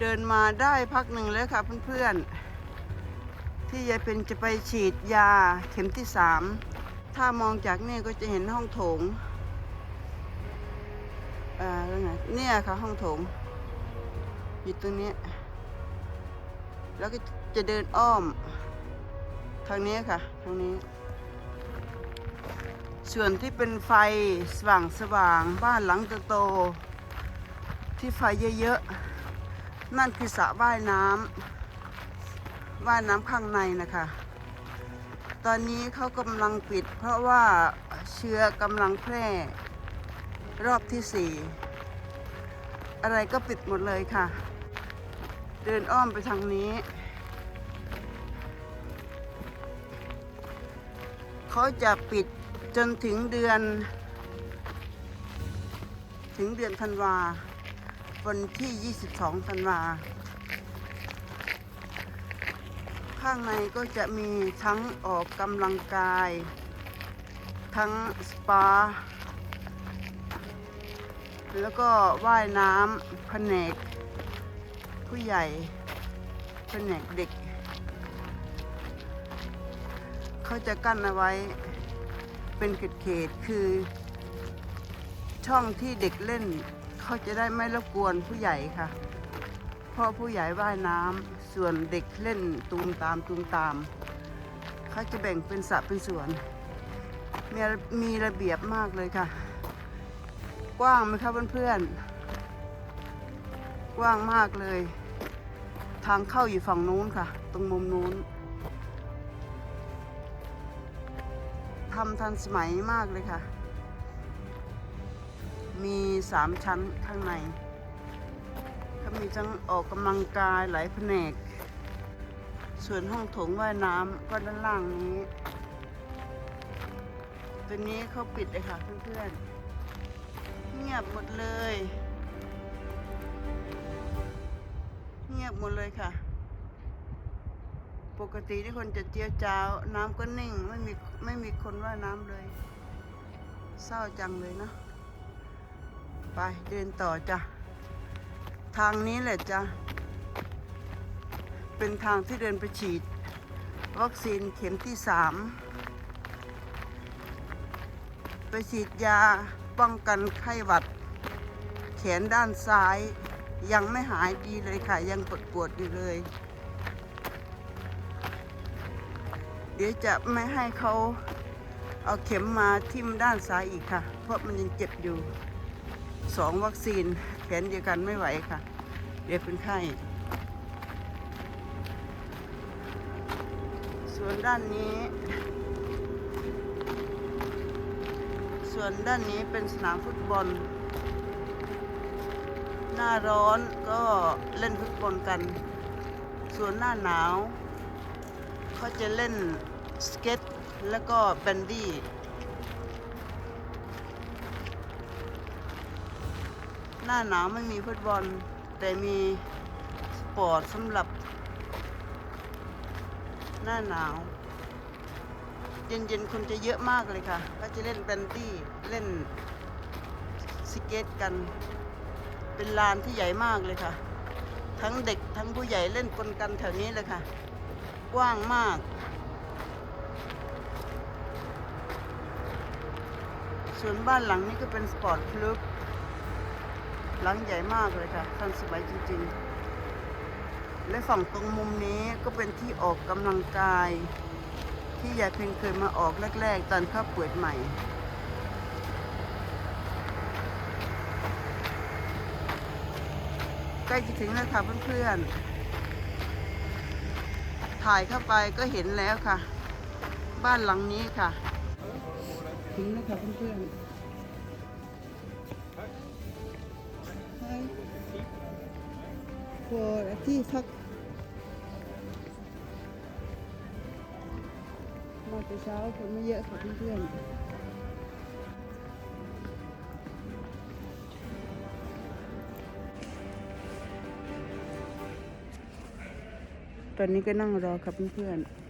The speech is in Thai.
เดินมาได้พักหนึ่งแล้วค่ะเพื่อนๆ ที่ยายเป็นจะไปฉีดยาเข็มที่สาม ถ้ามองจากนี่ก็จะเห็นห้องโถง อ่าแล้วไงเนี่ยค่ะห้องโถง อยู่ตรงนี้ แล้วก็จะเดินอ้อม ทางนี้ค่ะ ทางนี้ ส่วนที่เป็นไฟสว่างสว่างบ้านหลังโตๆที่ไฟเยอะๆ นั่นคือสระว่ายน้ำว่ายน้ำข้างในนะคะ ตอนนี้เขากำลังปิด เพราะว่าเชื้อกำลังแพร่ รอบที่สี่อะไรก็ปิดหมดเลยค่ะ เดินอ้อมไปทางนี้ เขาจะปิดจนถึงเดือน ถึงเดือนธันวา วันที่ 22 ธันวา ข้างในก็จะมีทั้งออกกำลังกาย ทั้งสปา แล้วก็ว่ายน้ำแผนก ผู้ใหญ่แผนกเด็ก เขาจะกั้นเอาไว้เป็นเขตๆคือช่องที่เด็กเล่น เขาจะได้ไม่รบกวนผู้ใหญ่ค่ะพราะผู้ใหญ่ว่ายน้ำส่วนเด็กเล่นตูมตามตูมตาม เขาจะแบ่งเป็นสระเป็นส่วน มีมีระเบียบมากเลยค่ะ กว้างไหมคะเพื่อนๆ กว้างมากเลย ทางเข้าอยู่ฝั่งนู้นค่ะ ตรงมุมนู้นทำทันสมัยมากเลยค่ะ มีสามชั้นข้างในก็มีทั้งออกกำลังกายหลายแผนก ส่วนห้องโถงว่ายน้ำก็ด้านล่างนี้ตัวนี้เขาปิดเลยค่ะเพื่อนๆ เงียบหมดเลย เงียบหมดเลยค่ะ ปกติที่คนจะเจียวจ้าว น้ำก็นิ่ง ไม่มีไม่มีคนว่ายน้ำเลย เศร้าจังเลยเนาะ ไปเดินต่อจ้ะ ทางนี้แหละจ้ะ เป็นทางที่เดินไปฉีด วัคซีนเข็มที่สามไปฉีดยาป้องกันไข้หวัด แขนด้านซ้ายยังไม่หายดีเลยค่ะ ยังปวดปวดอยู่เลย เดี๋ยวจะไม่ให้เขาเอาเข็มมาทิ่มด้านซ้ายอีกค่ะ เพราะมันยังเจ็บอยู่ สองวัคซีนแขนเดียวกันไม่ไหวค่ะ เดี๋ยวเป็นไข้ ส่วนด้านนี้ ส่วนด้านนี้เป็นสนามฟุตบอล หน้าร้อนก็เล่นฟุตบอลกัน ส่วนหน้าหนาวเขาจะเล่นสเก็ตแล้วก็แบนดี้ หน้าหนาวไม่มีฟุตบอล แต่มีสปอร์ตสำหรับ หน้าหนาว เย็นๆคนจะเยอะมากเลยค่ะ ก็จะเล่นแบนดี้เล่นสเก็ตกัน เป็นลานที่ใหญ่มากเลยค่ะ ทั้งเด็กทั้งผู้ใหญ่เล่นปนกันแถวนี้เลยค่ะ กว้างมาก ส่วนบ้านหลังนี้ก็เป็นสปอร์ตคลับ หลังใหญ่มากเลยค่ะทันสมัยจริงๆ และฝั่งตรงมุมนี้ก็เป็นที่ออกกำลังกาย ที่ยายเพ็ญเคยมาออกแรก ๆ ตอนเข้าเปิดใหม่ใกล้จะถึงแล้วค่ะเพื่อนๆ ถ่ายเข้าไปก็เห็นแล้วค่ะ บ้านหลังนี้ค่ะ ถึงแล้วค่ะเพื่อนๆ For a tea talk. มาแต่เช้าคนไม่เยอะค่ะเพื่อนๆตอนนี้ก็นั่งรอครับเพื่อนๆ